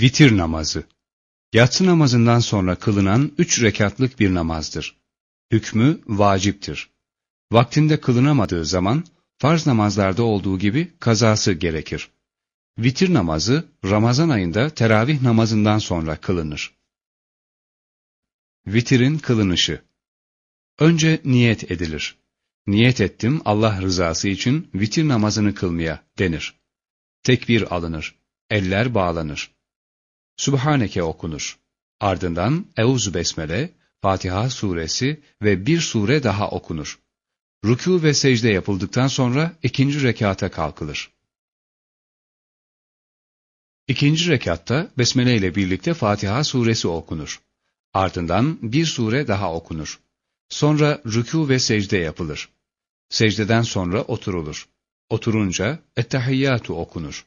Vitir namazı Yatsı namazından sonra kılınan üç rekatlık bir namazdır. Hükmü vaciptir. Vaktinde kılınamadığı zaman farz namazlarda olduğu gibi kazası gerekir. Vitir namazı Ramazan ayında teravih namazından sonra kılınır. Vitirin kılınışı Önce niyet edilir. Niyet ettim Allah rızası için vitir namazını kılmaya denir. Tekbir alınır. Eller bağlanır. Subhaneke okunur. Ardından Eûzü Besmele, Fatiha suresi ve bir sure daha okunur. Rükû ve secde yapıldıktan sonra ikinci rekata kalkılır. İkinci rekatta Besmele ile birlikte Fatiha suresi okunur. Ardından bir sure daha okunur. Sonra rükû ve secde yapılır. Secdeden sonra oturulur. Oturunca Ettehiyyatu okunur.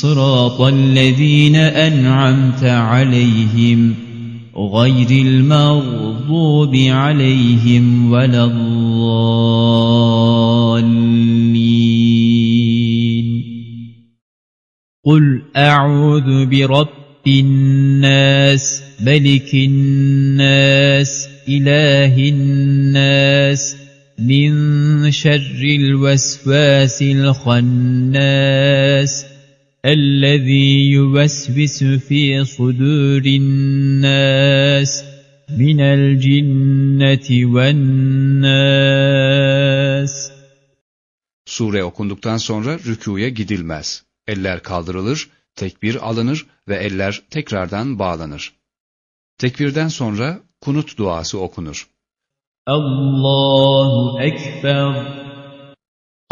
صراط الذين أنعمت عليهم غير المغضوب عليهم ولا الضالين. قل أعوذ برب الناس ملك الناس إله الناس من شر الوسواس الخناس الذي يوسوس في صدور الناس من الجنة والناس Sure okunduktan sonra rükûya gidilmez. Eller kaldırılır, tekbir alınır ve eller tekrardan bağlanır. Tekbirden sonra kunut duası okunur. Allahu Ekber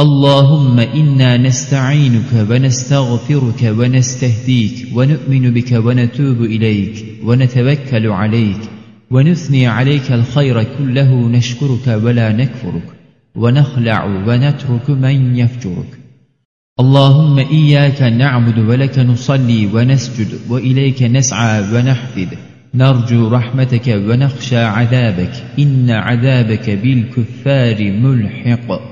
اللهم إنا نستعينك ونستغفرك ونستهديك ونؤمن بك ونتوب إليك ونتوكل عليك ونثني عليك الخير كله نشكرك ولا نكفرك ونخلع ونترك من يفجرك. اللهم إياك نعبد ولك نصلي ونسجد وإليك نسعى ونحفد. نرجو رحمتك ونخشى عذابك. إن عذابك بالكفار ملحق.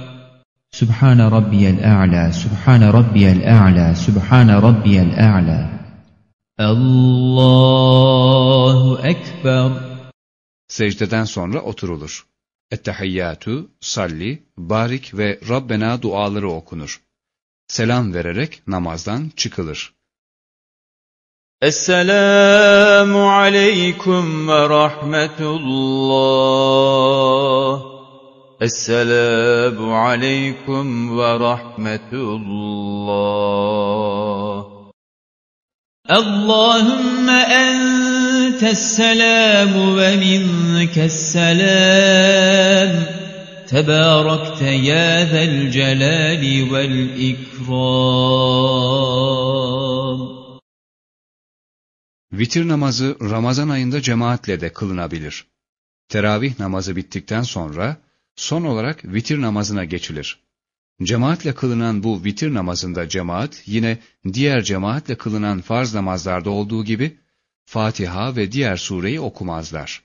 Sübhane Rabbiyel A'la, Sübhane Rabbiyel A'la, Sübhane Rabbiyel A'la. Allahu Ekber. Secdeden sonra oturulur. Ettehiyyatü, salli, barik ve Rabbena duaları okunur. Selam vererek namazdan çıkılır. Esselamu aleyküm ve rahmetullah. Esselamu aleyküm ve rahmetullah. Allahümme entesselamu ve minkesselam. Tebarekte ya zel celali vel ikram. Vitir namazı Ramazan ayında cemaatle de kılınabilir. Teravih namazı bittikten sonra Son olarak vitir namazına geçilir. Cemaatle kılınan bu vitir namazında cemaat yine diğer cemaatle kılınan farz namazlarda olduğu gibi Fatiha ve diğer sureyi okumazlar.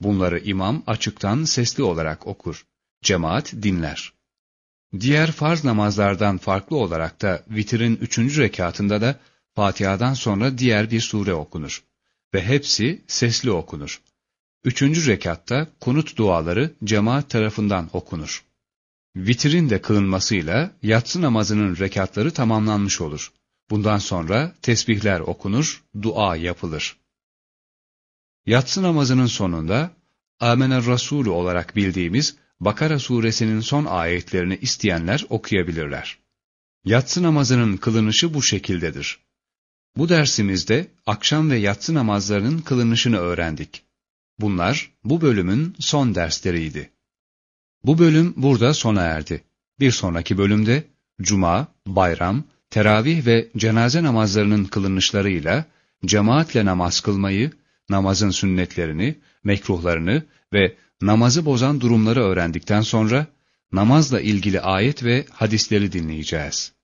Bunları imam açıktan sesli olarak okur. Cemaat dinler. Diğer farz namazlardan farklı olarak da vitirin üçüncü rekatında da Fatiha'dan sonra diğer bir sure okunur. Ve hepsi sesli okunur. Üçüncü rekatta kunut duaları cemaat tarafından okunur. Vitirin de kılınmasıyla yatsı namazının rekatları tamamlanmış olur. Bundan sonra tesbihler okunur, dua yapılır. Yatsı namazının sonunda Amener Rasulü olarak bildiğimiz Bakara suresinin son ayetlerini isteyenler okuyabilirler. Yatsı namazının kılınışı bu şekildedir. Bu dersimizde akşam ve yatsı namazlarının kılınışını öğrendik. Bunlar bu bölümün son dersleriydi. Bu bölüm burada sona erdi. Bir sonraki bölümde cuma, bayram, teravih ve cenaze namazlarının kılınışlarıyla cemaatle namaz kılmayı, namazın sünnetlerini, mekruhlarını ve namazı bozan durumları öğrendikten sonra namazla ilgili ayet ve hadisleri dinleyeceğiz.